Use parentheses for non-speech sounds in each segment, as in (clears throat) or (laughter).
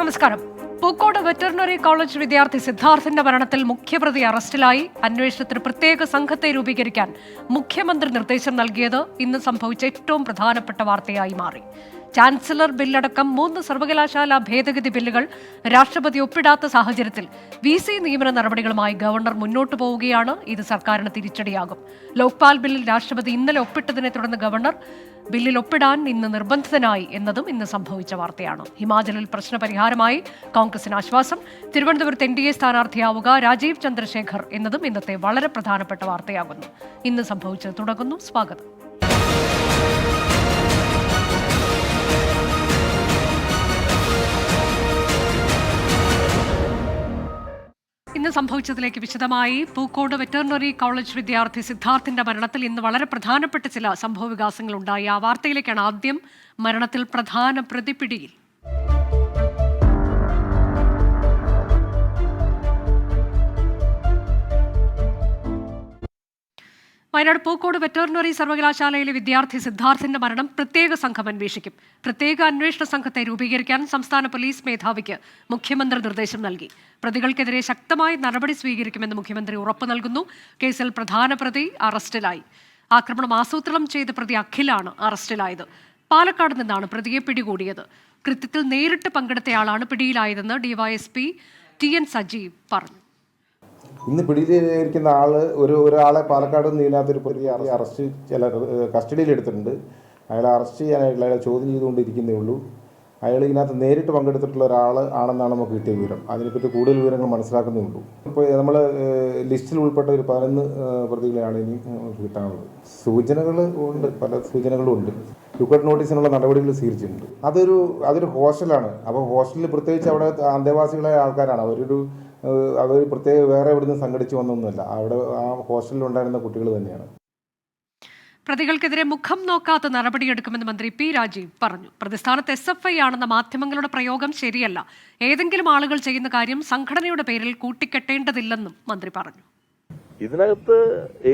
നമസ്കാരം. Pookode veterinary college വിദ്യാർത്ഥി സിദ്ധാർത്ഥിന്റെ മരണത്തിൽ മുഖ്യപ്രതി അറസ്റ്റിലായി. അന്വേഷണത്തിന് പ്രത്യേക സംഘത്തെ രൂപീകരിക്കാൻ മുഖ്യമന്ത്രി നിർദ്ദേശം നൽകിയത് ഇന്ന് സംഭവിച്ച ഏറ്റവും പ്രധാനപ്പെട്ട വാർത്തയായി മാറി. ചാൻസലർ ബില്ലടക്കം മൂന്ന് സർവകലാശാല ഭേദഗതി ബില്ലുകൾ രാഷ്ട്രപതി ഒപ്പിടാത്ത സാഹചര്യത്തിൽ വി സി നിയമന നടപടികളുമായി ഗവർണർ മുന്നോട്ടു പോവുകയാണ്. ഇത് സർക്കാരിന് തിരിച്ചടിയാകും. ലോക്പാൽ ബില്ലിൽ രാഷ്ട്രപതി ഇന്നലെ ഒപ്പിട്ടതിനെ തുടർന്ന് ഗവർണർ ബില്ലിൽ ഒപ്പിടാൻ ഇന്ന് നിർബന്ധിതനായി എന്നതും ഇന്ന് സംഭവിച്ച വാർത്തയാണ്. ഹിമാചലിൽ പ്രശ്നപരിഹാരമായി കോൺഗ്രസിന് ആശ്വാസം. തിരുവനന്തപുരത്ത് എൻ ഡി എ സ്ഥാനാർത്ഥിയാവുക രാജീവ് ചന്ദ്രശേഖർ എന്നതും ഇന്നത്തെ വളരെ പ്രധാനപ്പെട്ട വാർത്തയാകുന്നു. ഇന്ന് സംഭവിച്ചത് തുടങ്ങുന്നു. സ്വാഗതം. ഇന്ന് സംഭവിച്ചതിലേക്ക് വിശദമായി പൂക്കോട് വെറ്ററിനറി കോളേജ് വിദ്യാർത്ഥി സിദ്ധാർത്ഥിന്റെ മരണത്തിൽ ഇന്ന് വളരെ പ്രധാനപ്പെട്ട ചില സംഭവ വികാസങ്ങൾ ഉണ്ടായി ആ വാർത്തയിലേക്കാണ് ആദ്യം മരണത്തിൽ പ്രധാന പ്രതിപിടിയിൽ വയനാട് പൂക്കോട് വെറ്ററിനറി സർവകലാശാലയിലെ വിദ്യാർത്ഥി സിദ്ധാർത്ഥിന്റെ മരണം പ്രത്യേക സംഘം അന്വേഷിക്കും. പ്രത്യേക അന്വേഷണ സംഘത്തെ രൂപീകരിക്കാൻ സംസ്ഥാന പോലീസ് മേധാവിക്ക് മുഖ്യമന്ത്രി നിർദ്ദേശം നൽകി. പ്രതികൾക്കെതിരെ ശക്തമായ നടപടി സ്വീകരിക്കുമെന്ന് മുഖ്യമന്ത്രി ഉറപ്പു നൽകുന്നു. കേസിൽ പ്രധാന പ്രതി അറസ്റ്റിലായി. ആക്രമണം ആസൂത്രണം ചെയ്ത പ്രതി അഖിലാണ് അറസ്റ്റിലായത്. പാലക്കാട് നിന്നാണ് പ്രതിയെ പിടികൂടിയത്. കൃത്യത്തിൽ നേരിട്ട് പങ്കെടുത്തയാളാണ് പിടിയിലായതെന്ന് ഡിവൈഎസ്പി ടി എൻ സജീവ് പറഞ്ഞു. ഇന്ന് പിടിയിലിരിക്കുന്ന ആൾ ഒരു ഒരാളെ പാലക്കാട് നിന്ന് ഇതിനകത്തൊരു പ്രതി അറ- അറസ്റ്റ് ചില കസ്റ്റഡിയിൽ എടുത്തിട്ടുണ്ട്. അയാളെ അറസ്റ്റ് ചെയ്യാനായിട്ടുള്ള അയാളെ ചോദ്യം ചെയ്തുകൊണ്ടിരിക്കുന്നേ ഉള്ളൂ. അയാൾ ഇതിനകത്ത് നേരിട്ട് പങ്കെടുത്തിട്ടുള്ള ഒരാൾ ആണെന്നാണ് നമുക്ക് കിട്ടിയ വിവരം. അതിനെപ്പറ്റി കൂടുതൽ വിവരങ്ങൾ മനസ്സിലാക്കുന്നേ ഉള്ളൂ. ഇപ്പോൾ നമ്മൾ ലിസ്റ്റിൽ ഉൾപ്പെട്ട ഒരു പതിനൊന്ന് പ്രതികളെയാണ് ഇനി നമുക്ക് കിട്ടാനുള്ളത്. സൂചനകൾ ഉണ്ട് പല സൂചനകളും ഉണ്ട്. ലുക്കറ്റ് നോട്ടീസിനുള്ള നടപടികൾ സ്വീകരിച്ചിട്ടുണ്ട്. അതൊരു അതൊരു ഹോസ്റ്റലാണ്. അപ്പോൾ ഹോസ്റ്റലിൽ പ്രത്യേകിച്ച് അവിടെ അന്തേവാസികളായ ആൾക്കാരാണ്. അവരൊരു അവർ പ്രത്യേക വേറെ എവിടുന്ന് സംഘടിച്ച് വന്നൊന്നുമല്ല. അവിടെ ആ ഹോസ്റ്റലിൽ ഉണ്ടായിരുന്ന കുട്ടികൾ തന്നെയാണ്. പ്രതികൾക്കെതിരെ മുഖം നോക്കാത്ത നടപടിയെടുക്കുമെന്ന് മന്ത്രി പി രാജീവ് പറഞ്ഞു. പ്രതിസ്ഥാനത്ത് എസ് എഫ് ഐ ആണെന്ന മാധ്യമങ്ങളുടെ പ്രയോഗം ശരിയല്ല. ഏതെങ്കിലും ആളുകൾ ചെയ്യുന്ന കാര്യം സംഘടനയുടെ പേരിൽ കൂട്ടിക്കെട്ടേണ്ടതില്ലെന്നും മന്ത്രി പറഞ്ഞു. ഇതിനകത്ത്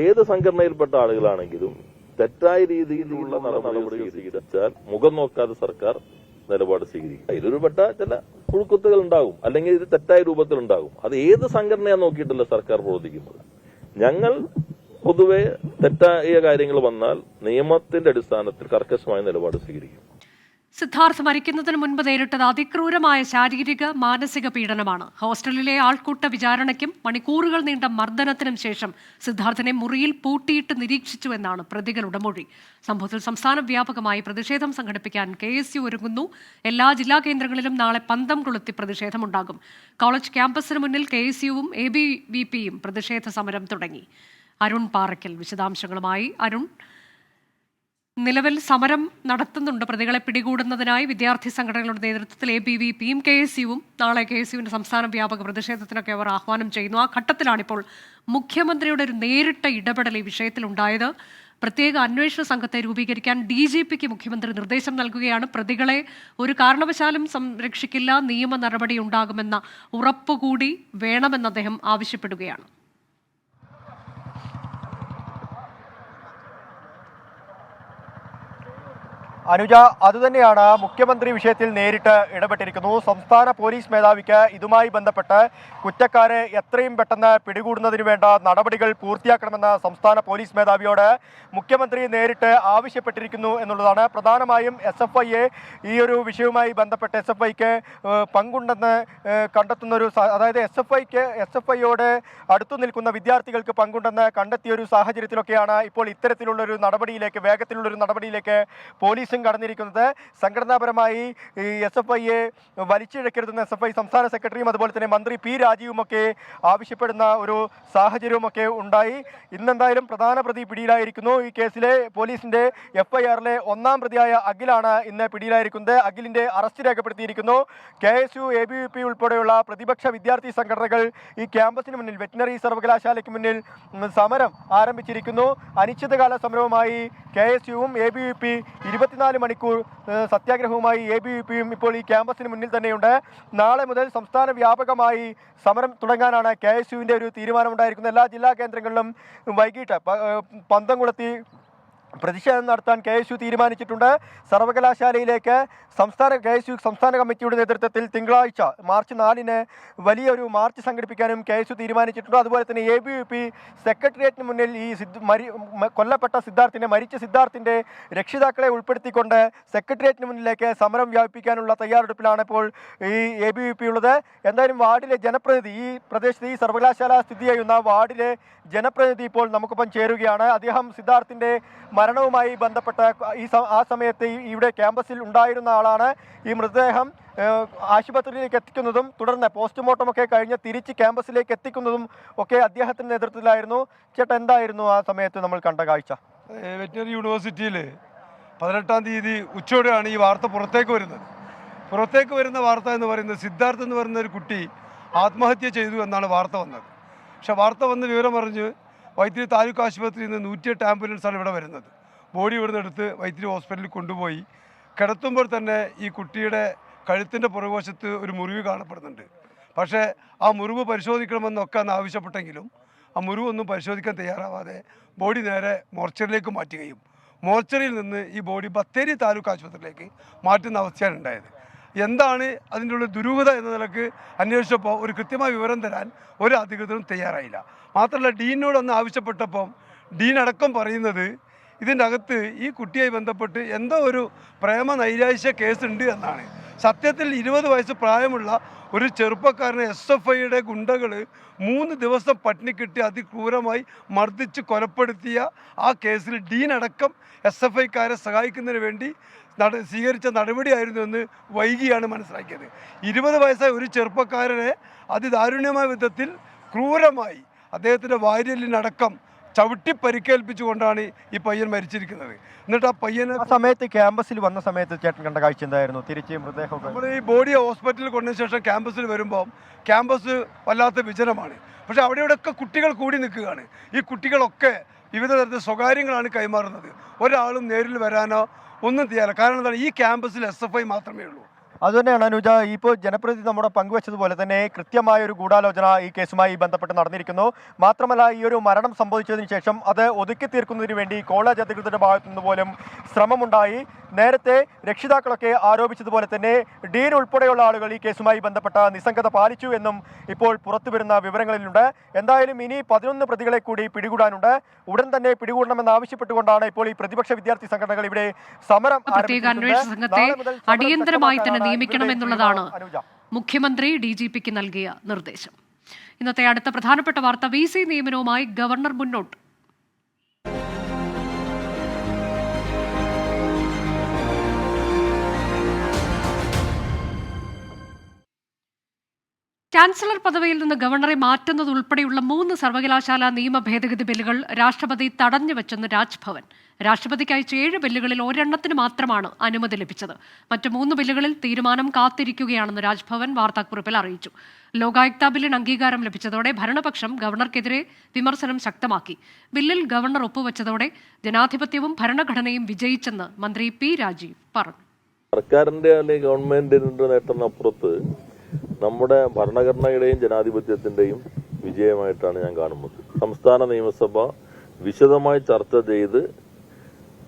ഏത് സംഘടനയിൽപ്പെട്ട ആളുകളാണെങ്കിലും തെറ്റായ രീതിയിലുള്ള നടപടികൾ സ്വീകരിച്ചാൽ മുഖം നോക്കാതെ സർക്കാർ നിലപാട് സ്വീകരിക്കും. ഇതിലൊരു പെട്ട ചില പുഴുക്കുത്തുകൾ ഉണ്ടാകും അല്ലെങ്കിൽ ഇത് തെറ്റായ രൂപത്തിൽ ഉണ്ടാകും അത് ഏത് സംഘടനയാണ് നോക്കിയിട്ടല്ല സർക്കാർ പ്രവർത്തിക്കുന്നത്? ഞങ്ങൾ പൊതുവെ തെറ്റായ കാര്യങ്ങൾ വന്നാൽ നിയമത്തിന്റെ അടിസ്ഥാനത്തിൽ കർക്കശമായ നിലപാട് സ്വീകരിക്കും. സിദ്ധാർത്ഥ് മരിക്കുന്നതിന് മുൻപ് നേരിട്ടത് അതിക്രൂരമായ ശാരീരിക മാനസിക പീഡനമാണ്. ഹോസ്റ്റലിലെ ആൾക്കൂട്ട വിചാരണയ്ക്കും മണിക്കൂറുകൾ നീണ്ട മർദ്ദനത്തിനും ശേഷം സിദ്ധാർത്ഥിനെ മുറിയിൽ പൂട്ടിയിട്ട് നിരീക്ഷിച്ചു എന്നാണ് പ്രതികളുടെ മൊഴി. സംഭവത്തിൽ സംസ്ഥാന വ്യാപകമായി പ്രതിഷേധം സംഘടിപ്പിക്കാൻ കെ എസ് യു ഒരുങ്ങുന്നു. എല്ലാ ജില്ലാ കേന്ദ്രങ്ങളിലും നാളെ പന്തം കൊളുത്തി പ്രതിഷേധമുണ്ടാകും. കോളേജ് ക്യാമ്പസിന് മുന്നിൽ കെ എസ് യുവും എ ബി വി പിയും പ്രതിഷേധ സമരം തുടങ്ങി. അരുൺ പാറയ്ക്കൽ വിശദാംശങ്ങളുമായി. അരുൺ നിലവിൽ സമരം നടത്തുന്നുണ്ട്. പ്രതികളെ പിടികൂടുന്നതിനായി വിദ്യാർത്ഥി സംഘടനകളുടെ നേതൃത്വത്തിൽ എ ബി വി പിയും കെ എസ് യുവും നാളെ കെ എസ് യുവിന്റെ സംസ്ഥാന വ്യാപക പ്രതിഷേധത്തിനൊക്കെ അവർ ആഹ്വാനം ചെയ്യുന്നു. ആ ഘട്ടത്തിലാണിപ്പോൾ മുഖ്യമന്ത്രിയുടെ ഒരു നേരിട്ട ഇടപെടൽ ഈ വിഷയത്തിലുണ്ടായത്. പ്രത്യേക അന്വേഷണ സംഘത്തെ രൂപീകരിക്കാൻ ഡി ജി പിക്ക് മുഖ്യമന്ത്രി നിർദ്ദേശം നൽകുകയാണ്. പ്രതികളെ ഒരു കാരണവശാലും സംരക്ഷിക്കില്ല. നിയമ നടപടി ഉണ്ടാകുമെന്ന ഉറപ്പുകൂടി വേണമെന്ന് അദ്ദേഹം ആവശ്യപ്പെടുകയാണ്. അനുജ അതുതന്നെയാണ് മുഖ്യമന്ത്രി വിഷയത്തിൽ നേരിട്ട് ഇടപെട്ടിരിക്കുന്നു. സംസ്ഥാന പോലീസ് മേധാവിക്ക് ഇതുമായി ബന്ധപ്പെട്ട് കുറ്റക്കാരെ എത്രയും പെട്ടെന്ന് പിടികൂടുന്നതിന് വേണ്ട നടപടികൾ പൂർത്തിയാക്കണമെന്ന് സംസ്ഥാന പോലീസ് മേധാവിയോട് മുഖ്യമന്ത്രി നേരിട്ട് ആവശ്യപ്പെട്ടിരിക്കുന്നു എന്നുള്ളതാണ്. പ്രധാനമായും എസ് എഫ് ഐയെ ഈ ഒരു വിഷയവുമായി ബന്ധപ്പെട്ട് എസ് എഫ് ഐക്ക് പങ്കുണ്ടെന്ന് കണ്ടെത്തുന്നൊരു അതായത് എസ് എഫ് ഐക്ക് എസ് എഫ് ഐയോട് അടുത്തു നിൽക്കുന്ന വിദ്യാർത്ഥികൾക്ക് പങ്കുണ്ടെന്ന് കണ്ടെത്തിയ ഒരു സാഹചര്യത്തിലൊക്കെയാണ് ഇപ്പോൾ ഇത്തരത്തിലുള്ളൊരു നടപടിയിലേക്ക് വേഗത്തിലുള്ളൊരു നടപടിയിലേക്ക് പോലീസും കടന്നിരിക്കുന്നത്. സംഘടനാപരമായി ഈ എസ് എഫ് ഐയെ വലിച്ചിഴക്കരുതെന്ന് എസ് എഫ് ഐ സംസ്ഥാന സെക്രട്ടറിയും അതുപോലെ തന്നെ മന്ത്രി പി രാജീവുമൊക്കെ ആവശ്യപ്പെടുന്ന ഒരു സാഹചര്യവുമൊക്കെ ഉണ്ടായി. ഇന്നെന്തായാലും പ്രധാന പ്രതി പിടിയിലായിരിക്കുന്നു. ഈ കേസിലെ പോലീസിന്റെ എഫ് ഒന്നാം പ്രതിയായ അഖിലാണ് ഇന്ന് പിടിയിലായിരിക്കുന്നത്. അഖിലിന്റെ അറസ്റ്റ് രേഖപ്പെടുത്തിയിരിക്കുന്നു. K S U A B V P ഉൾപ്പെടെയുള്ള പ്രതിപക്ഷ വിദ്യാർത്ഥി സംഘടനകൾ ഈ ക്യാമ്പസിന് മുന്നിൽ വെറ്റിനറി സർവകലാശാലയ്ക്ക് മുന്നിൽ സമരം ആരംഭിച്ചിരിക്കുന്നു. അനിശ്ചിതകാല സമരവുമായി കെ എസ് യുവും എ ബി വി പി ഇരുപത്തിനാല് മണിക്കൂർ ഏഹ്, സത്യാഗ്രഹവുമായി എ ബി വി പിയും ഇപ്പോൾ ഈ ക്യാമ്പസിന് മുന്നിൽ തന്നെയുണ്ട്. നാളെ മുതൽ സംസ്ഥാന വ്യാപകമായി സമരം തുടങ്ങാനാണ് കെ എസ് യുവിന്റെ ഒരു തീരുമാനമുണ്ടായിരിക്കുന്നത്. എല്ലാ ജില്ലാ കേന്ദ്രങ്ങളിലും വൈകിട്ട് പന്തംകുളത്തി പ്രതിഷേധം നടത്താൻ കെ എസ് യു തീരുമാനിച്ചിട്ടുണ്ട്. സർവകലാശാലയിലേക്ക് സംസ്ഥാന കെ എസ് യു സംസ്ഥാന കമ്മിറ്റിയുടെ നേതൃത്വത്തിൽ തിങ്കളാഴ്ച മാർച്ച് നാലിന് വലിയൊരു മാർച്ച് സംഘടിപ്പിക്കാനും കെ എസ് യു തീരുമാനിച്ചിട്ടുണ്ട്. അതുപോലെ തന്നെ എ ബി വി പി സെക്രട്ടേറിയറ്റിന് മുന്നിൽ ഈ മരി കൊല്ലപ്പെട്ട സിദ്ധാർത്ഥിനെ മരിച്ച സിദ്ധാർത്ഥിന്റെ രക്ഷിതാക്കളെ ഉൾപ്പെടുത്തിക്കൊണ്ട് സെക്രട്ടേറിയറ്റിന് മുന്നിലേക്ക് സമരം വ്യാപിപ്പിക്കാനുള്ള തയ്യാറെടുപ്പിലാണ് ഇപ്പോൾ ഈ എ ബി വി പി ഉള്ളത്. എന്തായാലും വാർഡിലെ ജനപ്രതിനിധി ഈ പ്രദേശത്ത് ഈ സർവകലാശാല സ്ഥിതി ചെയ്യുന്ന വാർഡിലെ ജനപ്രതിനിധി ഇപ്പോൾ നമുക്കൊപ്പം ചേരുകയാണ്. അദ്ദേഹം സിദ്ധാർത്ഥിന്റെ മരണവുമായി ബന്ധപ്പെട്ട ഈ ആ സമയത്ത് ഇവിടെ ക്യാമ്പസിൽ ഉണ്ടായിരുന്ന ആളാണ് ഈ മൃതദേഹം ആശുപത്രിയിലേക്ക് എത്തിക്കുന്നതും തുടർന്ന് പോസ്റ്റ്മോർട്ടം ഒക്കെ കഴിഞ്ഞ് തിരിച്ച് ക്യാമ്പസിലേക്ക് എത്തിക്കുന്നതും ഒക്കെ അദ്ദേഹത്തിന്റെ നേതൃത്വത്തിലായിരുന്നു. ചേട്ടാ എന്തായിരുന്നു ആ സമയത്ത് നമ്മൾ കണ്ട കാഴ്ച? വെറ്റിനറി യൂണിവേഴ്സിറ്റിയിൽ പതിനെട്ടാം തീയതി ഉച്ചയോടെയാണ് ഈ വാർത്ത പുറത്തേക്ക് വരുന്നത്. പുറത്തേക്ക് വരുന്ന വാർത്ത എന്ന് പറയുന്നത് സിദ്ധാർത്ഥ് എന്ന് പറയുന്ന ഒരു കുട്ടി ആത്മഹത്യ ചെയ്തു എന്നാണ് വാർത്ത വന്നത്. പക്ഷെ വാർത്ത വന്ന് വിവരം അറിഞ്ഞ് വൈത്തിരി താലൂക്ക് ആശുപത്രിയിൽ നിന്ന് നൂറ്റിയെട്ട് ആംബുലൻസാണ് ഇവിടെ വരുന്നത്. ബോഡി ഇവിടുന്ന് എടുത്ത് വൈത്തിരി ഹോസ്പിറ്റലിൽ കൊണ്ടുപോയി. കിടത്തുമ്പോൾ തന്നെ ഈ കുട്ടിയുടെ കഴുത്തിന്റെ പുറകുവശത്ത് ഒരു മുറിവ് കാണപ്പെടുന്നുണ്ട്. പക്ഷേ ആ മുറിവ് പരിശോധിക്കണമെന്നൊക്കെ അന്ന് ആവശ്യപ്പെട്ടെങ്കിലും ആ മുറിവൊന്നും പരിശോധിക്കാൻ തയ്യാറാവാതെ ബോഡി നേരെ മോർച്ചറിയിലേക്ക് മാറ്റുകയും മോർച്ചറിയിൽ നിന്ന് ഈ ബോഡി ബത്തേരി താലൂക്ക് ആശുപത്രിയിലേക്ക് മാറ്റുന്ന അവസ്ഥയാണ് ഉണ്ടായത്. എന്താണ് അതിന്റെ ഉള്ള ദുരൂഹത എന്ന നിലയ്ക്ക് അന്വേഷിച്ചപ്പോൾ ഒരു കൃത്യമായ വിവരം തരാൻ ഒരു അധികൃതരും തയ്യാറായില്ല. മാത്രമല്ല ഡീനോട് ഒന്ന് ആവശ്യപ്പെട്ടപ്പം ഡീൻ അടക്കം പറയുന്നത് ഇതിന്റെ അകത്ത് ഈ കുട്ടിയായി ബന്ധപ്പെട്ട് എന്തോ ഒരു പ്രേമ നൈരാശ്യ കേസുണ്ട് എന്നാണ്. സത്യത്തിൽ ഇരുപത് വയസ്സ് പ്രായമുള്ള ഒരു ചെറുപ്പക്കാരനെ എസ് എഫ് ഐയുടെ ഗുണ്ടകൾ മൂന്ന് ദിവസം പട്ടിണി കിട്ടി അതിക്രൂരമായി മർദ്ദിച്ച് കൊലപ്പെടുത്തിയ ആ കേസിൽ ഡീൻ അടക്കം എസ് എഫ് ഐക്കാരെ സഹായിക്കുന്നതിന് വേണ്ടി നട സ്വീകരിച്ച നടപടിയായിരുന്നു എന്ന് വൈകിയാണ് മനസ്സിലാക്കിയത്. ഇരുപത് വയസ്സായ ഒരു ചെറുപ്പക്കാരനെ അതിദാരുണ്യമായ വിധത്തിൽ ക്രൂരമായി അദ്ദേഹത്തിന്റെ വാര്യലിനടക്കം ചവിട്ടി പരിക്കേൽപ്പിച്ചുകൊണ്ടാണ് ഈ പയ്യൻ മരിച്ചിരിക്കുന്നത്. എന്നിട്ട് ആ പയ്യനെ ആ സമയത്ത് ക്യാമ്പസിൽ വന്ന സമയത്ത് ചേട്ടൻ കണ്ട കാഴ്ച എന്തായിരുന്നു? തിരിച്ച് മൃതദേഹം നമ്മൾ ഈ ബോഡി ഹോസ്പിറ്റലിൽ കൊണ്ടതിന് ശേഷം ക്യാമ്പസിൽ വരുമ്പോൾ ക്യാമ്പസ് വല്ലാത്ത വിജനമാണ്. പക്ഷെ അവിടെ ഇവിടെയൊക്കെ കുട്ടികൾ കൂടി നിൽക്കുകയാണ്. ഈ കുട്ടികളൊക്കെ വിവിധ തരത്തിൽ സ്വകാര്യങ്ങളാണ് കൈമാറുന്നത്. ഒരാളും നേരിൽ വരാനോ ഒന്നും ചെയ്യാറില്ല കാരണം എന്താണ്? ഈ ക്യാമ്പസിൽ എസ് എഫ് ഐ മാത്രമേ ഉള്ളൂ. അതുതന്നെയാണ് അനുജ ഇപ്പോൾ ജനപ്രതിനിധി നമ്മുടെ പങ്കുവച്ചതുപോലെ തന്നെ കൃത്യമായ ഒരു ഗൂഢാലോചന ഈ കേസുമായി ബന്ധപ്പെട്ട് നടന്നിരിക്കുന്നു. മാത്രമല്ല ഈ ഒരു മരണം സംഭവിച്ചതിന് ശേഷം അത് ഒതുക്കി തീർക്കുന്നതിന് വേണ്ടി കോളേജ് അധികൃതരുടെ ഭാഗത്തു നിന്ന് പോലും ശ്രമമുണ്ടായി. നേരത്തെ രക്ഷിതാക്കളൊക്കെ ആരോപിച്ചതുപോലെ തന്നെ ഡീൻ ഉൾപ്പെടെയുള്ള ആളുകൾ ഈ കേസുമായി ബന്ധപ്പെട്ട നിസ്സംഗത പാലിച്ചു എന്നും ഇപ്പോൾ പുറത്തു വരുന്ന വിവരങ്ങളിലുണ്ട്. എന്തായാലും ഇനി പതിനൊന്ന് പ്രതികളെ കൂടി പിടികൂടാനുണ്ട്. ഉടൻ തന്നെ പിടികൂടണമെന്ന് ആവശ്യപ്പെട്ടുകൊണ്ടാണ് ഇപ്പോൾ ഈ പ്രതിപക്ഷ വിദ്യാർത്ഥി സംഘടനകൾ ഇവിടെ സമരം പ്രത്യേക അന്വേഷണ. സംഘത്തെ അടിയന്തരമായി തന്നെ നിയമിക്കണമെന്നുള്ളതാണ് നിയമിക്കണം എന്നുള്ളതാണ് മുഖ്യമന്ത്രി ഡി ജി പിക്ക് നൽകിയ നിർദ്ദേശം. ഇന്നത്തെ അടുത്ത പ്രധാനപ്പെട്ട വാർത്ത വി സി നിയമനവുമായി ഗവർണർ മുന്നോട്ട്. ചാൻസലർ പദവിയിൽ നിന്ന് ഗവർണറെ മാറ്റുന്നത് ഉൾപ്പെടെയുള്ള മൂന്ന് സർവകലാശാല നിയമ ഭേദഗതി ബില്ലുകൾ രാഷ്ട്രപതി തടഞ്ഞുവെച്ചെന്ന് രാജ്ഭവൻ. രാഷ്ട്രപതിക്ക് അയച്ച ഏഴ് ബില്ലുകളിൽ ഒരെണ്ണത്തിന് മാത്രമാണ് അനുമതി ലഭിച്ചത്. മറ്റ് മൂന്ന് ബില്ലുകളിൽ തീരുമാനം കാത്തിരിക്കുകയാണെന്ന് രാജ്ഭവൻ വാർത്താക്കുറിപ്പിൽ അറിയിച്ചു. ലോകായുക്ത ബില്ലിന് അംഗീകാരം ലഭിച്ചതോടെ ഭരണപക്ഷം ഗവർണർക്കെതിരെ വിമർശനം ശക്തമാക്കി. ബില്ലിൽ ഗവർണർ ഒപ്പുവെച്ചതോടെ ജനാധിപത്യവും ഭരണഘടനയും വിജയിച്ചെന്ന് മന്ത്രി പി രാജീവ് പറഞ്ഞു. സർക്കാരിന്റെ അല്ലെങ്കിൽ ഗവൺമെന്റിന്റെ നേട്ടത്തിനപ്പുറത്ത് നമ്മുടെ ഭരണഘടനയുടെയും ജനാധിപത്യത്തിന്റെയും വിജയമായിട്ടാണ് ഞാൻ കാണുന്നത്. സംസ്ഥാന നിയമസഭ വിശദമായി ചർച്ച ചെയ്ത്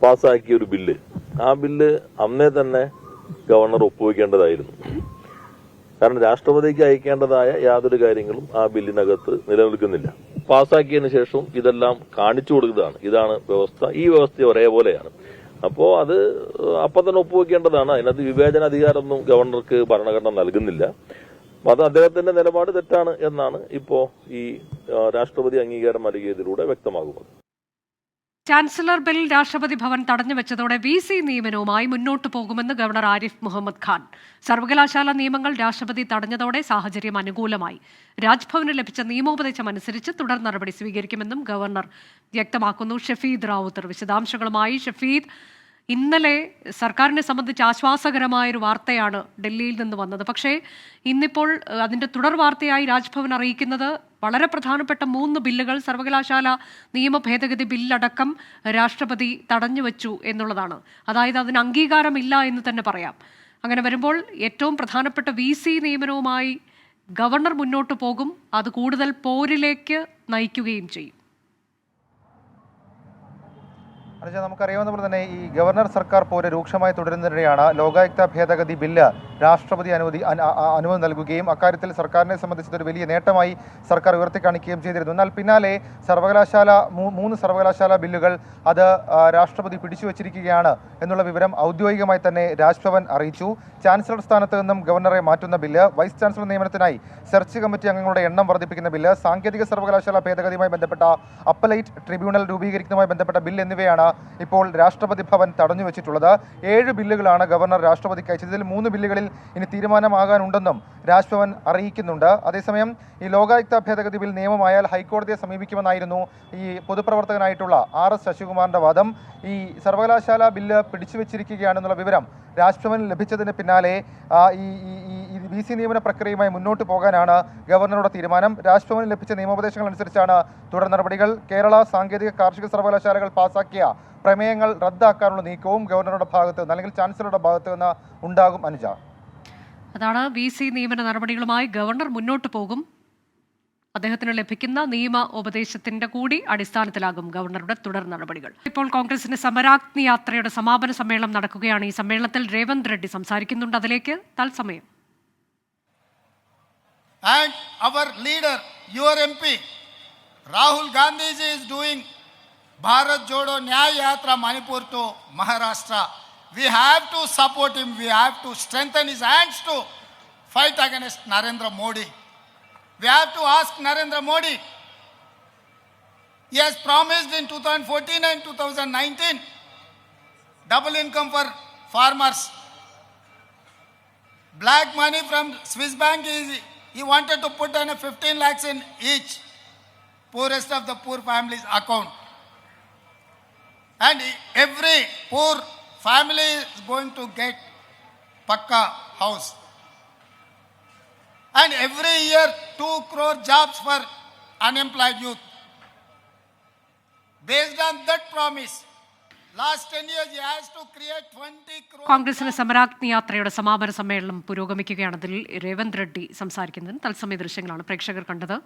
പാസ്സാക്കിയ ഒരു ബില്ല്. ആ ബില്ല് അന്നേ തന്നെ ഗവർണർ ഒപ്പുവെക്കേണ്ടതായിരുന്നു. കാരണം രാഷ്ട്രപതിക്ക് അയക്കേണ്ടതായ യാതൊരു കാര്യങ്ങളും ആ ബില്ലിനകത്ത് നിലനിൽക്കുന്നില്ല. പാസ്സാക്കിയതിനു ശേഷം ഇതെല്ലാം കാണിച്ചു കൊടുക്കുന്നതാണ്. ഇതാണ് വ്യവസ്ഥ. ഈ വ്യവസ്ഥ ഒരേപോലെയാണ്. അപ്പോൾ അത് അപ്പം തന്നെ ഒപ്പുവെക്കേണ്ടതാണ്. അതിനകത്ത് വിവേചന അധികാരമൊന്നും ഗവർണർക്ക് ഭരണഘടന നൽകുന്നില്ല. അത് അദ്ദേഹത്തിന്റെ നിലപാട് തെറ്റാണ് എന്നാണ് ഇപ്പോ ഈ രാഷ്ട്രപതി അംഗീകാരം നൽകിയതിലൂടെ വ്യക്തമാകുന്നത്. ചാൻസലർ ബിൽ രാഷ്ട്രപതി ഭവൻ തടഞ്ഞുവെച്ചതോടെ വി സി നിയമനവുമായി മുന്നോട്ടു പോകുമെന്ന് ഗവർണർ ആരിഫ് മുഹമ്മദ് ഖാൻ. സർവകലാശാല നിയമങ്ങൾ രാഷ്ട്രപതി തടഞ്ഞതോടെ സാഹചര്യം അനുകൂലമായി. രാജ്ഭവന് ലഭിച്ച നിയമോപദേശം അനുസരിച്ച് തുടർ നടപടി സ്വീകരിക്കുമെന്നും ഗവർണർ വ്യക്തമാക്കുന്നു. ഷഫീദ് റാവുത്തർ വിശദാംശങ്ങളുമായി. ഷഫീദ് ഇന്നലെ സർക്കാരിനെ സംബന്ധിച്ച് ആശ്വാസകരമായ ഒരു വാർത്തയാണ് ഡൽഹിയിൽ നിന്ന് വന്നത്. പക്ഷേ ഇന്നിപ്പോൾ അതിന്റെ തുടർ വാർത്തയായി രാജ്ഭവൻ അറിയിക്കുന്നത് വളരെ പ്രധാനപ്പെട്ട മൂന്ന് ബില്ലുകൾ സർവകലാശാല നിയമ ഭേദഗതി ബില്ലടക്കം രാഷ്ട്രപതി തടഞ്ഞു വച്ചു എന്നുള്ളതാണ്. അതായത് അതിന് അംഗീകാരമില്ല എന്ന് തന്നെ പറയാം. അങ്ങനെ വരുമ്പോൾ ഏറ്റവും പ്രധാനപ്പെട്ട വി സി നിയമനവുമായി ഗവർണർ മുന്നോട്ട് പോകും. അത് കൂടുതൽ പോരിലേക്ക് നയിക്കുകയും ചെയ്യും. അനുജ നമുക്കറിയാവുന്ന പോലെ തന്നെ ഈ ഗവർണർ സർക്കാർ പോലെ രൂക്ഷമായി തുടരുന്നതിനിടെയാണ് ലോകായുക്ത ഭേദഗതി ബില്ല് രാഷ്ട്രപതി അനുമതി അനുമതി നൽകുകയും അക്കാര്യത്തിൽ സർക്കാരിനെ സംബന്ധിച്ചത് ഒരു വലിയ നേട്ടമായി സർക്കാർ ഉയർത്തിക്കാണിക്കുകയും ചെയ്തിരുന്നു. എന്നാൽ പിന്നാലെ സർവകലാശാല മൂന്ന് സർവകലാശാല ബില്ലുകൾ അത് രാഷ്ട്രപതി പിടിച്ചു വച്ചിരിക്കുകയാണ് എന്നുള്ള വിവരം ഔദ്യോഗികമായി തന്നെ രാജ്ഭവൻ അറിയിച്ചു. ചാൻസലർ സ്ഥാനത്ത് നിന്നും ഗവർണറെ മാറ്റുന്ന ബില്ല് വൈസ് ചാൻസലർ നിയമനത്തിനായി സെർച്ച് കമ്മിറ്റി അംഗങ്ങളുടെ എണ്ണം വർദ്ധിപ്പിക്കുന്ന ബില്ല് സാങ്കേതിക സർവകലാശാല ഭേദഗതിയുമായി ബന്ധപ്പെട്ട അപ്പലൈറ്റ് ട്രിബ്യൂണൽ രൂപീകരിക്കുന്നതുമായി ബന്ധപ്പെട്ട ബില്ല് എന്നിവയാണ് ഇപ്പോൾ രാഷ്ട്രപതി ഭവൻ തടഞ്ഞു വെച്ചിട്ടുള്ളത്. ഏഴ് ബില്ലുകളാണ് ഗവർണർ രാഷ്ട്രപതിക്ക് അയച്ചത്. ഇതിൽ മൂന്ന് ബില്ലുകളിൽ ഇനി തീരുമാനമാകാനുണ്ടെന്നും രാജ്ഭവൻ അറിയിക്കുന്നുണ്ട്. അതേസമയം ഈ ലോകായുക്ത ഭേദഗതി ബിൽ നിയമമായാൽ ഹൈക്കോടതിയെ സമീപിക്കുമെന്നായിരുന്നു ഈ പൊതുപ്രവർത്തകനായിട്ടുള്ള ആർ എസ് ശശികുമാറിന്റെ വാദം. ഈ സർവകലാശാല ബില്ല് പിടിച്ചു വെച്ചിരിക്കുകയാണെന്നുള്ള വിവരം രാജ്ഭവൻ ലഭിച്ചതിന് പിന്നാലെ ഈ ബി സി നിയമന പ്രക്രിയയുമായി മുന്നോട്ട് പോകാനാണ് ഗവർണറുടെ തീരുമാനം. രാജ്ഭവനിൽ ലഭിച്ച നിയമോപദേശങ്ങൾ അനുസരിച്ചാണ് തുടർ നടപടികൾ. കേരള സാങ്കേതിക കാർഷിക സർവകലാശാലകൾ പാസാക്കിയ പ്രമേയങ്ങൾ റദ്ദാക്കാനുള്ള നീക്കവും ഗവർണറുടെ ഭാഗത്ത് നിന്ന് അല്ലെങ്കിൽ ചാൻസലറുടെ ഭാഗത്ത് നിന്ന് ഉണ്ടാകും അനുജ. അതാണ് വി സി നിയമന നടപടികളുമായി ഗവർണർ മുന്നോട്ട് പോകും. അദ്ദേഹത്തിന് ലഭിക്കുന്ന നിയമ ഉപദേശത്തിന്റെ കൂടി അടിസ്ഥാനത്തിലാകും ഗവർണറുടെ തുടർ നടപടികൾ. ഇപ്പോൾ കോൺഗ്രസിന്റെ സമരാഗ്നി യാത്രയുടെ സമാപന സമ്മേളനം നടക്കുകയാണ്. ഈ സമ്മേളനത്തിൽ രേവന്ത് റെഡ്ഡി സംസാരിക്കുന്നുണ്ട്. അതിലേക്ക് തത്സമയം. And our leader, your MP, Rahul Gandhiji is doing Bharat Jodo Nyaya Yatra Manipur to Maharashtra. We have to support him. We have to strengthen his hands to fight against Narendra Modi. We have to ask Narendra Modi. He has promised in 2014 and 2019 double income for farmers. Black money from Swiss bank is he wanted to put in 15 lakhs in each poorest of the poor families account. And every poor family is going to get pakka house. And every year 2 crore jobs for unemployed youth. Based on that promise, കോൺഗ്രസിന്റെ സമരാഗ്നി യാത്രയുടെ സമാപന സമ്മേളനം പുരോഗമിക്കുകയാണ്. അതിൽ രേവന്ത് റെഡ്ഡി സംസാരിക്കുന്നതിന് തത്സമയ ദൃശ്യങ്ങളാണ് പ്രേക്ഷകർ കണ്ടത്.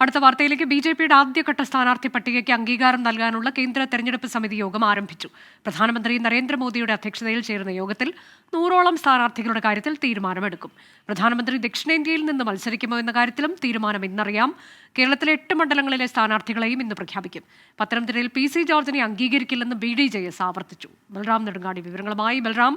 അടുത്ത വാർത്തയിലേക്ക് ബി ജെ പിയുടെ ആദ്യഘട്ട സ്ഥാനാർത്ഥി പട്ടികയ്ക്ക് അംഗീകാരം നൽകാനുള്ള കേന്ദ്ര തെരഞ്ഞെടുപ്പ് സമിതി യോഗം ആരംഭിച്ചു. പ്രധാനമന്ത്രി നരേന്ദ്രമോദിയുടെ അധ്യക്ഷതയിൽ ചേരുന്ന യോഗത്തിൽ നൂറോളം സ്ഥാനാർത്ഥികളുടെ കാര്യത്തിൽ തീരുമാനമെടുക്കും. പ്രധാനമന്ത്രി ദക്ഷിണേന്ത്യയിൽ നിന്ന് മത്സരിക്കുമോ എന്ന കാര്യത്തിലും തീരുമാനം ഇന്നറിയാം. കേരളത്തിലെ എട്ട് മണ്ഡലങ്ങളിലെ സ്ഥാനാർത്ഥികളെയും ഇന്ന് പ്രഖ്യാപിക്കും. പത്തനംതിട്ടയിൽ പി സി ജോർജിനെ അംഗീകരിക്കില്ലെന്ന് ബി ഡി ജെ എസ് ആവർത്തിച്ചു. ബൽറാം നെടുങ്ങാടി വിവരങ്ങളുമായി. ബൽറാം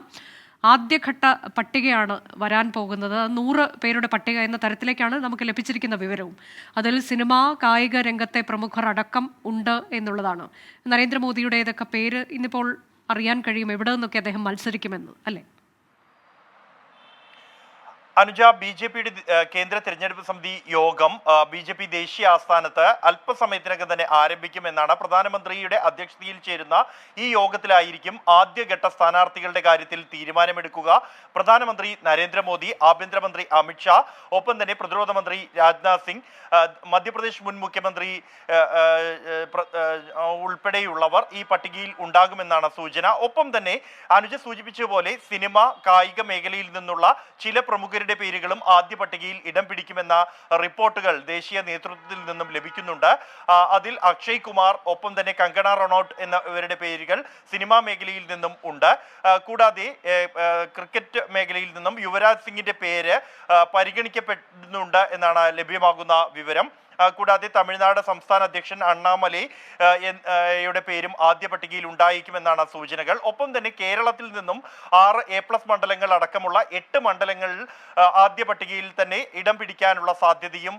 ആദ്യഘട്ട പട്ടികയാണ് വരാൻ പോകുന്നത്. നൂറ് പേരുടെ പട്ടിക എന്ന തരത്തിലേക്കാണ് നമുക്ക് ലഭിച്ചിരിക്കുന്ന വിവരവും. അതിൽ സിനിമ കായിക രംഗത്തെ പ്രമുഖർ അടക്കം ഉണ്ട് എന്നുള്ളതാണ്. നരേന്ദ്രമോദിയുടെ ഏതൊക്കെ പേര് ഇന്നിപ്പോൾ അറിയാൻ കഴിയും എവിടെ നിന്നൊക്കെ അദ്ദേഹം മത്സരിക്കുമെന്ന് അല്ലേ? അനുജ ബി ജെ പിയുടെ കേന്ദ്ര തിരഞ്ഞെടുപ്പ് സമിതി യോഗം ബി ജെ പി ദേശീയ ആസ്ഥാനത്ത് അല്പസമയത്തിനകം തന്നെ ആരംഭിക്കുമെന്നാണ് പ്രധാനമന്ത്രിയുടെ അധ്യക്ഷതയിൽ ചേരുന്ന ഈ യോഗത്തിലായിരിക്കും ആദ്യഘട്ട സ്ഥാനാർത്ഥികളുടെ കാര്യത്തിൽ തീരുമാനമെടുക്കുക. പ്രധാനമന്ത്രി നരേന്ദ്രമോദി ആഭ്യന്തരമന്ത്രി അമിത്ഷാ ഒപ്പം തന്നെ പ്രതിരോധ മന്ത്രി രാജ്നാഥ് സിംഗ് മധ്യപ്രദേശ് മുൻ മുഖ്യമന്ത്രി ഉൾപ്പെടെയുള്ളവർ ഈ പട്ടികയിൽ ഉണ്ടാകുമെന്നാണ് സൂചന. ഒപ്പം തന്നെ അനുജ സൂചിപ്പിച്ചതുപോലെ സിനിമ കായിക മേഖലയിൽ നിന്നുള്ള ചില പ്രമുഖരുടെ പേരുകളും ആദ്യ പട്ടികയിൽ ഇടം പിടിക്കുമെന്ന റിപ്പോർട്ടുകൾ ദേശീയ നേതൃത്വത്തിൽ നിന്നും ലഭിക്കുന്നുണ്ട്. അതിൽ അക്ഷയ് കുമാർ ഒപ്പം തന്നെ കങ്കണ റൊണോട്ട് എന്നിവരുടെ പേരുകൾ സിനിമാ മേഖലയിൽ നിന്നും ഉണ്ട്. കൂടാതെ ക്രിക്കറ്റ് മേഖലയിൽ നിന്നും യുവരാജ് സിംഗിന്റെ പേര് പരിഗണിക്കപ്പെടുന്നുണ്ട് എന്നാണ് ലഭ്യമാകുന്ന വിവരം. കൂടാതെ തമിഴ്നാട് സംസ്ഥാന അധ്യക്ഷൻ അണ്ണാമലൈ യുടെ പേരും ആദ്യ പട്ടികയിൽ ഉണ്ടായിരിക്കുമെന്നാണ് സൂചനകൾ. ഒപ്പം തന്നെ കേരളത്തിൽ നിന്നും ആറ് എ പ്ലസ് മണ്ഡലങ്ങൾ അടക്കമുള്ള എട്ട് മണ്ഡലങ്ങൾ ആദ്യ പട്ടികയിൽ തന്നെ ഇടം പിടിക്കാനുള്ള സാധ്യതയും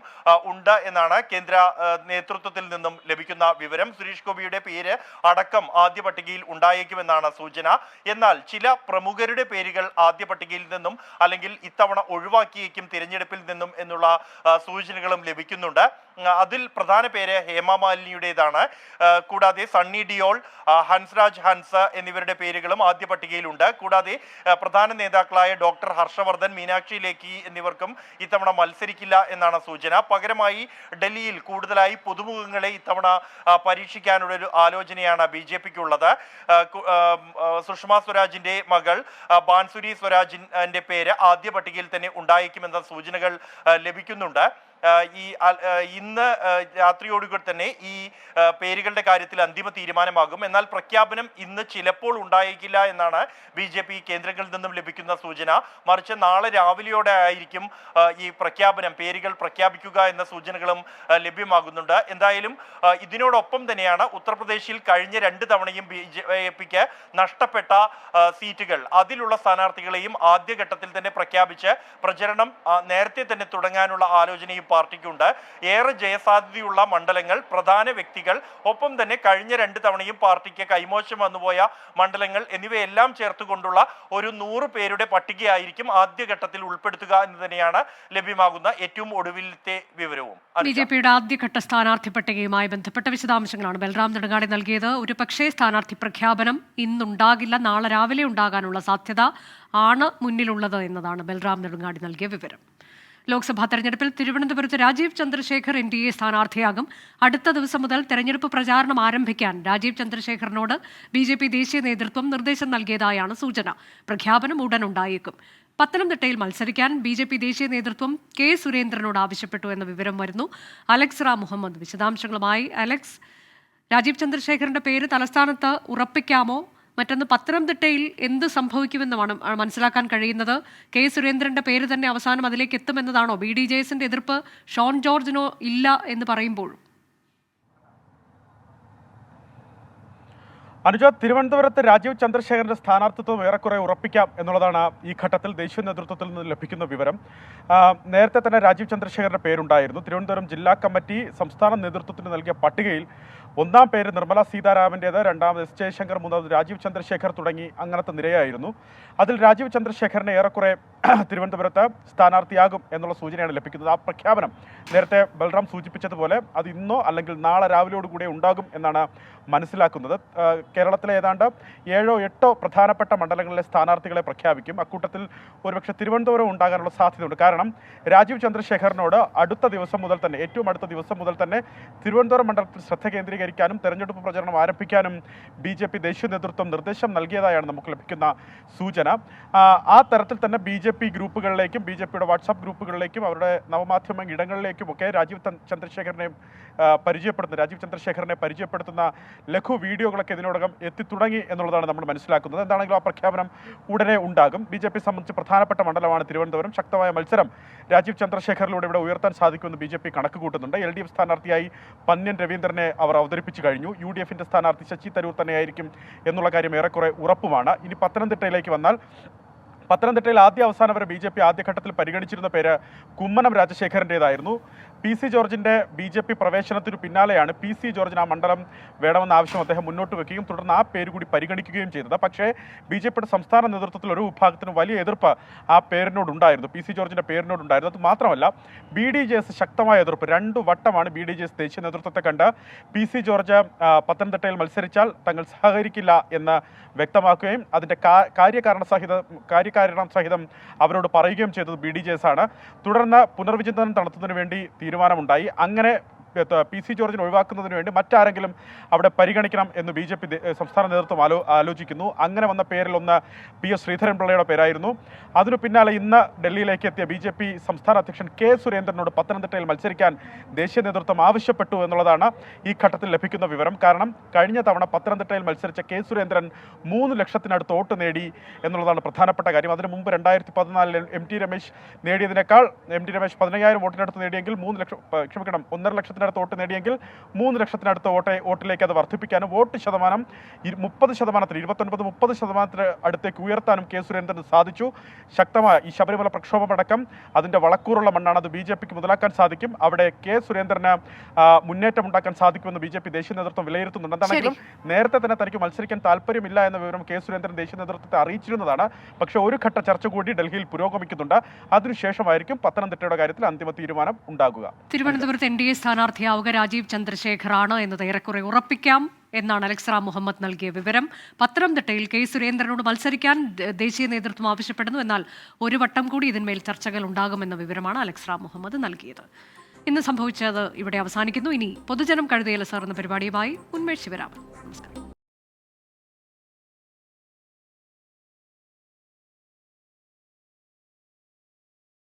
ഉണ്ട് എന്നാണ് കേന്ദ്ര നേതൃത്വത്തിൽ നിന്നും ലഭിക്കുന്ന വിവരം. സുരേഷ് ഗോപിയുടെ പേര് അടക്കം ആദ്യ പട്ടികയിൽ ഉണ്ടായേക്കുമെന്നാണ് സൂചന. എന്നാൽ ചില പ്രമുഖരുടെ പേരുകൾ ആദ്യ പട്ടികയിൽ നിന്നും അല്ലെങ്കിൽ ഇത്തവണ ഒഴിവാക്കിയേക്കും തിരഞ്ഞെടുപ്പിൽ നിന്നും എന്നുള്ള സൂചനകളും ലഭിക്കുന്നുണ്ട്. അതിൽ പ്രധാന പേര് ഹേമ മാലിനിയുടേതാണ്. കൂടാതെ സണ്ണി ഡിയോൾ ഹൻസ്രാജ് ഹൻസ് എന്നിവരുടെ പേരുകളും ആദ്യ പട്ടികയിലുണ്ട്. കൂടാതെ പ്രധാന നേതാക്കളായ ഡോക്ടർ ഹർഷവർദ്ധൻ മീനാക്ഷി ലേഖി എന്നിവർക്കും ഇത്തവണ മത്സരിക്കില്ല എന്നാണ് സൂചന. പകരമായി ഡൽഹിയിൽ കൂടുതലായി പുതുമുഖങ്ങളെ ഇത്തവണ പരീക്ഷിക്കാനുള്ള ഒരു ആലോചനയാണ് ബി ജെ പിക്കുള്ളത്. സുഷമ സ്വരാജിന്റെ മകൾ ബാൻസുരി സ്വരാജിന്റെ പേര് ആദ്യ പട്ടികയിൽ തന്നെ ഉണ്ടായേക്കുമെന്ന സൂചനകൾ ലഭിക്കുന്നുണ്ട്. ഈ ഇന്ന് രാത്രിയോടുകൂടി തന്നെ ഈ പേരുകളുടെ കാര്യത്തിൽ അന്തിമ തീരുമാനമാകും. എന്നാൽ പ്രഖ്യാപനം ഇന്ന് ചിലപ്പോൾ ഉണ്ടായേക്കില്ല എന്നാണ് ബി ജെ പി കേന്ദ്രങ്ങളിൽ നിന്നും ലഭിക്കുന്ന സൂചന. മറിച്ച് നാളെ രാവിലെയോടെ ആയിരിക്കും ഈ പ്രഖ്യാപനം പേരുകൾ പ്രഖ്യാപിക്കുക എന്ന സൂചനകളും ലഭ്യമാകുന്നുണ്ട്. എന്തായാലും ഇതിനോടൊപ്പം തന്നെയാണ് ഉത്തർപ്രദേശിൽ കഴിഞ്ഞ രണ്ട് തവണയും ബി ജെ പിക്ക് നഷ്ടപ്പെട്ട സീറ്റുകൾ. അതിലുള്ള സ്ഥാനാർത്ഥികളെയും ആദ്യഘട്ടത്തിൽ തന്നെ പ്രഖ്യാപിച്ച് പ്രചരണം നേരത്തെ തന്നെ തുടങ്ങാനുള്ള ആലോചനയും പാർട്ടിക്കുണ്ട്. ഏറെ ജയസാധ്യതയുള്ള മണ്ഡലങ്ങൾ പ്രധാന വ്യക്തികൾ ഒപ്പം തന്നെ കഴിഞ്ഞ രണ്ട് തവണയും പാർട്ടിക്ക് കൈമോശം വന്നുപോയ മണ്ഡലങ്ങൾ എന്നിവയെല്ലാം ചേർത്തുകൊണ്ടുള്ള ഒരു നൂറ് പേരുടെ പട്ടികയായിരിക്കും ആദ്യഘട്ടത്തിൽ ഉൾപ്പെടുത്തുക എന്ന് തന്നെയാണ് ലഭ്യമാകുന്ന ഏറ്റവും ഒടുവിലത്തെ വിവരവും. ബി. ജെ പിയുടെ ആദ്യഘട്ട സ്ഥാനാർത്ഥി പട്ടികയുമായി ബന്ധപ്പെട്ട വിശദാംശങ്ങളാണ് ബൽറാം നെടുങ്ങാടി നൽകിയത്. ഒരു പക്ഷേ സ്ഥാനാർത്ഥി പ്രഖ്യാപനം ഇന്നുണ്ടാകില്ല നാളെ രാവിലെ ഉണ്ടാകാനുള്ള സാധ്യത ആണ് മുന്നിലുള്ളത് എന്നതാണ് ബൽറാം നെടുങ്ങാടി നൽകിയ വിവരം. ലോക്സഭാ തെരഞ്ഞെടുപ്പിൽ തിരുവനന്തപുരത്ത് Rajeev Chandrasekhar N D A സ്ഥാനാർത്ഥിയാകും. അടുത്ത ദിവസം മുതൽ തെരഞ്ഞെടുപ്പ് പ്രചാരണം ആരംഭിക്കാൻ രാജീവ് ചന്ദ്രശേഖറിനോട് ബി ജെ പി ദേശീയ നേതൃത്വം നിർദ്ദേശം നൽകിയതായാണ് സൂചന. പ്രഖ്യാപനം ഉടൻ ഉണ്ടായേക്കും. പത്തനംതിട്ടയിൽ മത്സരിക്കാൻ ബി ജെ പി ദേശീയ നേതൃത്വം കെ സുരേന്ദ്രനോട് ആവശ്യപ്പെട്ടു എന്ന വിവരം വരുന്നു. അലക്സ് റാം മുഹമ്മദ് വിശദാംശങ്ങളുമായി. അലക്സ് രാജീവ് ചന്ദ്രശേഖറിന്റെ പേര് തലസ്ഥാനത്ത് ഉറപ്പിക്കാമോ? മറ്റൊന്ന് പത്തനംതിട്ടയിൽ എന്ത് സംഭവിക്കുമെന്നുമാണ് മനസ്സിലാക്കാൻ കഴിയുന്നത്. കെ സുരേന്ദ്രന്റെ പേര് തന്നെ അവസാനം അതിലേക്ക് എത്തുമെന്നതാണോ? ബി ഡി ജെ എസിന്റെ എതിർപ്പ് ഷോൺ ജോർജിനോ ഇല്ല എന്ന് പറയുമ്പോൾ? അനുജ തിരുവനന്തപുരത്ത് രാജീവ് ചന്ദ്രശേഖരന്റെ സ്ഥാനാർത്ഥിത്വം ഏറെക്കുറെ ഉറപ്പിക്കാം എന്നുള്ളതാണ് ഈ ഘട്ടത്തിൽ ദേശീയ നേതൃത്വത്തിൽ നിന്ന് ലഭിക്കുന്ന വിവരം. നേരത്തെ തന്നെ രാജീവ് ചന്ദ്രശേഖരന്റെ പേരുണ്ടായിരുന്നു. തിരുവനന്തപുരം ജില്ലാ കമ്മിറ്റി സംസ്ഥാന നേതൃത്വത്തിന് നൽകിയ പട്ടികയിൽ ഒന്നാം പേര് നിർമ്മല സീതാരാമന്റേത് രണ്ടാമത് എസ് ജയശങ്കർ മൂന്നാമത് രാജീവ് ചന്ദ്രശേഖർ തുടങ്ങി അങ്ങനത്തെ നിരയായിരുന്നു. അതിൽ രാജീവ് ചന്ദ്രശേഖറിനെ ഏറെക്കുറെ (clears throat) തിരുവനന്തപുരത്ത് സ്ഥാനാർത്ഥിയാകും എന്നുള്ള സൂചനയാണ് ലഭിക്കുന്നത്. ആ പ്രഖ്യാപനം നേരത്തെ ബൽറാം സൂചിപ്പിച്ചതുപോലെ അത് ഇന്നോ അല്ലെങ്കിൽ നാളെ രാവിലെയോടുകൂടെ ഉണ്ടാകും എന്നാണ് മനസ്സിലാക്കുന്നത്. കേരളത്തിലെ ഏതാണ്ട് ഏഴോ എട്ടോ പ്രധാനപ്പെട്ട മണ്ഡലങ്ങളിലെ സ്ഥാനാർത്ഥികളെ പ്രഖ്യാപിക്കും. അക്കൂട്ടത്തിൽ ഒരുപക്ഷെ തിരുവനന്തപുരം ഉണ്ടാകാനുള്ള സാധ്യതയുണ്ട്. കാരണം രാജീവ് ചന്ദ്രശേഖറിനോട് അടുത്ത ദിവസം മുതൽ തന്നെ ഏറ്റവും അടുത്ത ദിവസം മുതൽ തന്നെ തിരുവനന്തപുരം മണ്ഡലത്തിൽ ശ്രദ്ധ കേന്ദ്രീകരിക്കാനും തെരഞ്ഞെടുപ്പ് പ്രചരണം ആരംഭിക്കാനും ബി ജെ പി ദേശീയ നേതൃത്വം നിർദ്ദേശം നൽകിയതായാണ് നമുക്ക് ലഭിക്കുന്ന സൂചന. ആ, തരത്തിൽ തന്നെ ബി ജെ പി ഗ്രൂപ്പുകളിലേക്കും ബി ജെ പിയുടെ വാട്സാപ്പ് ഗ്രൂപ്പുകളിലേക്കും അവരുടെ നവമാധ്യമ ഇടങ്ങളിലേക്കും ഒക്കെ രാജീവ് ചന്ദ്രശേഖരനെയും ചന്ദ്രശേഖരനെ പരിചയപ്പെടുത്തുന്ന രാജീവ് ചന്ദ്രശേഖരനെ പരിചയപ്പെടുത്തുന്ന ലഘു വീഡിയോകളൊക്കെ ഇതിനോടകം എത്തിത്തുടങ്ങി എന്നുള്ളതാണ് നമ്മൾ മനസ്സിലാക്കുന്നത്. എന്താണെങ്കിലും ആ പ്രഖ്യാപനം ഉടനെ ഉണ്ടാകും. ബി ജെ പി സംബന്ധിച്ച് പ്രധാനപ്പെട്ട മണ്ഡലമാണ് തിരുവനന്തപുരം. ശക്തമായ മത്സരം രാജീവ് ചന്ദ്രശേഖറിലൂടെ ഇവിടെ ഉയർത്താൻ സാധിക്കുമെന്ന് ബി ജെ പി കണക്ക് കൂട്ടുന്നുണ്ട് എൽ ഡി എഫ് സ്ഥാനാർത്ഥിയായി പന്ന്യൻ രവീന്ദ്രനെ അവർ അവതരിപ്പിച്ചു. കഴിഞ്ഞു. യു ഡി എഫിന്റെ സ്ഥാനാർത്ഥി ശശി തരൂർ തന്നെയായിരിക്കും എന്നുള്ള കാര്യം ഏറെക്കുറെ ഉറപ്പുമാണ്. ഇനി പത്തനംതിട്ടയിലേക്ക് വന്നാൽ പത്തനംതിട്ടയിൽ ആദ്യ അവസാനം വരെ ബി ജെ പി ആദ്യഘട്ടത്തിൽ പരിഗണിച്ചിരുന്ന പേര് കുമ്മനം രാജശേഖരന്റേതായിരുന്നു പി സി ജോർജിന്റെ ബി ജെ പി പ്രവേശനത്തിന് പിന്നാലെയാണ് പി സി ജോർജിന് ആ മണ്ഡലം വേണമെന്ന ആവശ്യം അദ്ദേഹം മുന്നോട്ട് വെക്കുകയും തുടർന്ന് ആ പേര് കൂടി പരിഗണിക്കുകയും ചെയ്തത്. പക്ഷേ ബി ജെ പിയുടെ സംസ്ഥാന നേതൃത്വത്തിൽ ഒരു വിഭാഗത്തിന് വലിയ എതിർപ്പ് ആ പേരിനോടുണ്ടായിരുന്നു. പി സി ജോർജിന്റെ പേരിനോടുണ്ടായിരുന്നു. അത് മാത്രമല്ല ബി ഡി ജെ എസ് ശക്തമായ എതിർപ്പ്. രണ്ടു വട്ടമാണ് ബി ഡി ജെ എസ് ദേശീയ നേതൃത്വത്തെ കണ്ട് പി സി ജോർജ് പത്തനംതിട്ടയിൽ മത്സരിച്ചാൽ തങ്ങൾ സഹകരിക്കില്ല എന്ന് വ്യക്തമാക്കുകയും അതിന്റെ കാര്യകാരണ സഹിതം കാര്യകാരണം സഹിതം അവരോട് പറയുകയും ചെയ്തത് ബി ഡി ജെ എസ് ആണ്. തുടർന്ന് പുനർവിചിന്തനം നടത്തുന്നതിന് വേണ്ടി തീരുമാനമുണ്ടായി. അങ്ങനെ പി സി ജോർജിനെ ഒഴിവാക്കുന്നതിന് വേണ്ടി മറ്റാരെങ്കിലും അവിടെ പരിഗണിക്കണം എന്ന് ബി ജെ പി സംസ്ഥാന നേതൃത്വം ആലോ ആലോചിക്കുന്നു. അങ്ങനെ വന്ന പേരിൽ ഒന്ന് പി എസ് ശ്രീധരൻപിള്ളയുടെ പേരായിരുന്നു. അതിനു പിന്നാലെ ഇന്ന് ഡൽഹിയിലേക്ക് എത്തിയ ബി ജെ പി സംസ്ഥാന അധ്യക്ഷൻ കെ സുരേന്ദ്രനോട് പത്തനംതിട്ടയിൽ മത്സരിക്കാൻ ദേശീയ നേതൃത്വം ആവശ്യപ്പെട്ടു എന്നുള്ളതാണ് ഈ ഘട്ടത്തിൽ ലഭിക്കുന്ന വിവരം. കാരണം കഴിഞ്ഞ തവണ പത്തനംതിട്ടയിൽ മത്സരിച്ച കെ സുരേന്ദ്രൻ മൂന്ന് ലക്ഷത്തിനടുത്ത് വോട്ട് നേടി എന്നുള്ളതാണ് പ്രധാനപ്പെട്ട കാര്യം. അതിനു മുമ്പ് രണ്ടായിരത്തി പതിനാലിൽ എം ടി രമേശ് നേടിയതിനേക്കാൾ എം ടി രമേശ് പതിനയ്യായിരം വോട്ടിനടുത്ത് നേടിയെങ്കിൽ മൂന്ന് ലക്ഷം ക്ഷമിക്കണം ഒന്നര ലക്ഷത്തിനടുത്ത് വോട്ട് നേടിയെങ്കിൽ മൂന്ന് ലക്ഷത്തിനടുത്ത് വോട്ടെ വോട്ടിലേക്ക് അത് വർദ്ധിപ്പിക്കാനും വോട്ട് ശതമാനം മുപ്പത് ശതമാനത്തിൽ ഇരുപത്തൊൻപത് മുപ്പത് ശതമാനത്തിന് അടുത്തേക്ക് ഉയർത്താനും കെ സുരേന്ദ്രന് സാധിച്ചു. ശക്തമായ ഈ ശബരിമല പ്രക്ഷോഭമടക്കം അതിന്റെ വളക്കൂറുള്ള മണ്ണാണ് അത് ബി ജെ പിക്ക് മുതലാക്കാൻ സാധിക്കും. അവിടെ കെ സുരേന്ദ്രന് മുന്നേറ്റം ഉണ്ടാക്കാൻ സാധിക്കുമെന്ന് ബി ജെ പി ദേശീയ നേതൃത്വം വിലയിരുത്തുന്നുണ്ട്. എന്താണെങ്കിലും നേരത്തെ തന്നെ തനിക്ക് മത്സരിക്കാൻ താല്പര്യമില്ല എന്ന വിവരം കെ സുരേന്ദ്രൻ ദേശീയ നേതൃത്വത്തെ അറിയിച്ചിരുന്നതാണ്. പക്ഷേ ഒരു ഘട്ട ചർച്ച കൂടി ഡൽഹിയിൽ പുരോഗമിക്കുന്നുണ്ട്. അതിനുശേഷമായിരിക്കും പത്തനംതിട്ടയുടെ കാര്യത്തിൽ അന്തിമ തീരുമാനം ഉണ്ടാകുക. തിരുവനന്തപുരത്ത് എൻ ഡി എ സ്ഥാനാർത്ഥിയാവുക രാജീവ് ചന്ദ്രശേഖറാണ് എന്നത് ഏറെക്കുറെ ഉറപ്പിക്കാം എന്നാണ് അലക്സറാം മുഹമ്മദ് നൽകിയ വിവരം. പത്തനംതിട്ടയിൽ കെ സുരേന്ദ്രനോട് മത്സരിക്കാൻ ദേശീയ നേതൃത്വം ആവശ്യപ്പെടുന്നു എന്നാൽ ഒരു വട്ടം കൂടി ഇതിന്മേൽ ചർച്ചകൾ ഉണ്ടാകുമെന്ന വിവരമാണ് അലക്സറാം മുഹമ്മദ് നൽകിയത്. ഇന്ന് സംഭവിച്ചത് ഇവിടെ അവസാനിക്കുന്നു. ഇനി പൊതുജനം കഴുതയില സാർ എന്ന പരിപാടിയുമായി ഉന്മേഷ് ശിവരാമൻ.